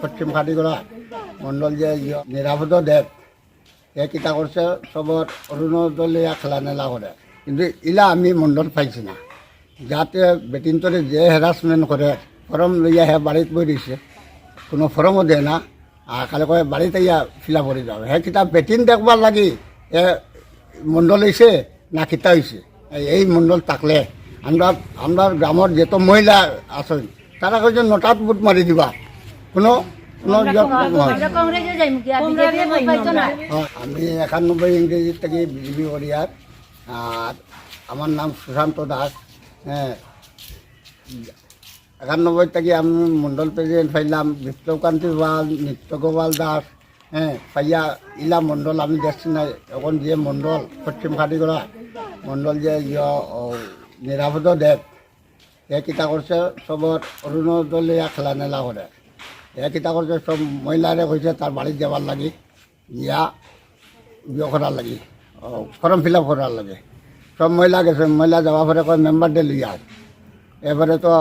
পশ্চিম খাটিগড়া মণ্ডল যে নিরাপদ দেব এ কিতা করছে সবর অরুণোদয় খেলা নেলা করে কিন্তু ইলা আমি মণ্ডল পাইছি না। যাতে বেটিনতরে যে হ্যারাসমেন্ট করে ফর্ম লইয়া হে বাড়িত বই দিছে, কোনো ফর্মও দেয় না আর খালি কয় বাড়িতে ইয়া ফিল করে যাও। হে কিতাব বেটিন দেখবার লাগি, এ, মণ্ডল হয়েছে না কিতা হয়েছে এই মণ্ডল থাকলে আমরা আমরা গ্রামের যত মহিলা আছেন তারা কইছে নটাত বুট মারি দিবা। কোনো আমি একানব্বই ইংরেজি থেকে বিজেপি ওড়িয়ার। আর আমার নাম সুশান্ত দাস। হ্যাঁ। একানব্বই থেকে আমি মণ্ডল প্রেসিডেন্ট পাইলাম বিপ্লবকান্তি পাল নিত্য গোপাল দাস। হ্যাঁ পাইয়া ইলা মণ্ডল আমি দেখছি না এখন যে মণ্ডল পশ্চিম খাটিগড়া মণ্ডল যে ইয় নিরাপদ দেব এ কিতা করছে সবর অরুণোদয় খেলা নেলা করে এ কিতা করছে সব মহিলারে কইছে তার বাড়ি যাবার লাগি ইয়া ইয়ে করার লাগি ফর্ম ফিল আপ করার লাগে। সব মহিলা গেছে মহিলা যাওয়ার পরে কয় মেম্বার ডে লইয়া। এবারে তো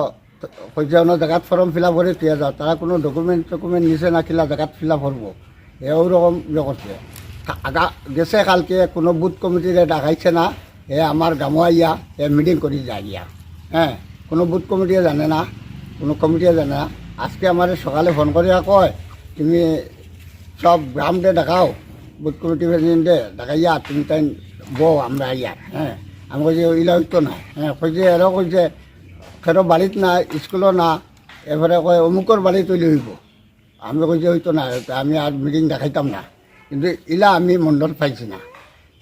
কইছে অন্য জায়গাত ফর্ম ফিল আপ করে তুই যাও। তারা কোনো ডকুমেন্ট টকুমেন্ট নিছে না, কিলা জায়গাত ফিল আপ করব। এও রকম ইয়ে করছে। আগা, গেছে কালকে, কোনো বুথ কমিটিরে ডাকাইছে না, এ আমার গামো আইয়া, এ মিটিং করে যায় গিয়া হ্যাঁ কোনো বুথ কমিটিয়ে জানে না, কোনো কমিটিয়ে জানে না। আজকে আমার সকালে ফোন করিয়া কয়, তুমি সব গ্রামতে দেখাও বুথ কমিটি প্রেসিডেন্টে দেখাইয়া তুমি তাই বউ, আমরা ইয়ার হ্যাঁ আমি কইছি ইলা হইতো না। হ্যাঁ কইছে এরও কইছে খেরো বাড়িত না, স্কুলও না, এবারে কয়, অমুকর বাড়ি তৈরি হইব। আমি কইছি হইতো না, আমি আর মিটিং দেখাইতাম না। কিন্তু ইলা আমি মণ্ডল পাইছি না।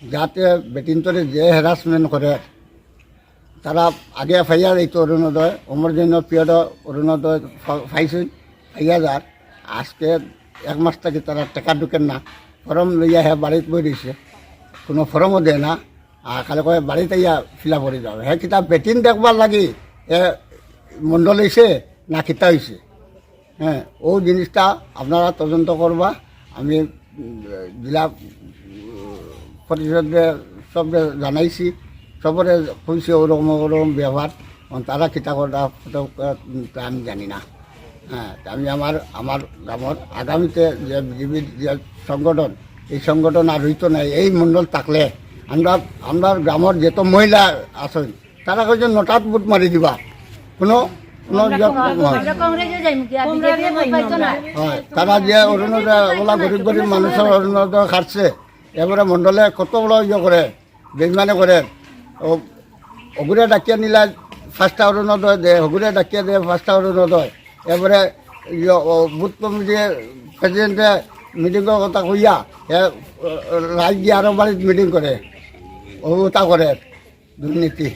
যাতে বেটিনতরে যে হ্যারাসমেন্ট করে তারা আগে ফাইয়া দিত অরুণোদয়, অমর জন্য পিরিয়ড অরুণোদয় পাইছে ফাইয়া যার আজকে এক মাস থেকে তারা টাকা ঢুকেন না। ফর্ম লইয়া হে বাড়িত বই দিছে। কোনো ফর্মও দেয় না। আর খালি কয় বাড়িতে ইয়া ফিল আপ করে যাও হে কিতাব বেটিন দেখবার লাগি এ মণ্ডল হয়েছে না কিতা হয়েছে হ্যাঁ ও জিনিসটা আপনারা তদন্ত করবা। আমি জেলা পরিষদে সব জানাইছি। সবরে কইছে ওরকম ওরকম ব্যবহার তারা কিতা করা আমি জানি না। হ্যাঁ আমি আমার আমার গ্রামত আগামীতে যে বিজেপির যে সংগঠন এই সংগঠন আর হইতো না এই মণ্ডল থাকলে আমরা আমরা গ্রামের যত মহিলা আছেন তারা কইছে নটাত বুট মারি দিবা। কোনো তারা যে অরুণোদয় ওলা গরিব গরিব মানুষের অরুণোদয় খাটছে এবারে মণ্ডলে কত বড় ইয়ে করে বেইমানে করে ও হগুরে ডাকিয়া নিলা ফার্স্টটা অরুণোদয় দে হগুরে ডাকিয়া দে ফার্স্টটা অরুণোদয় এবারে ইয়ে ও বুথ কমিটির প্রেসিডেন্টে মিটিংয়ের কথা কইয়া রাজ গিয়ে আরও বাড়িত মিটিং করে তা করে দুর্নীতি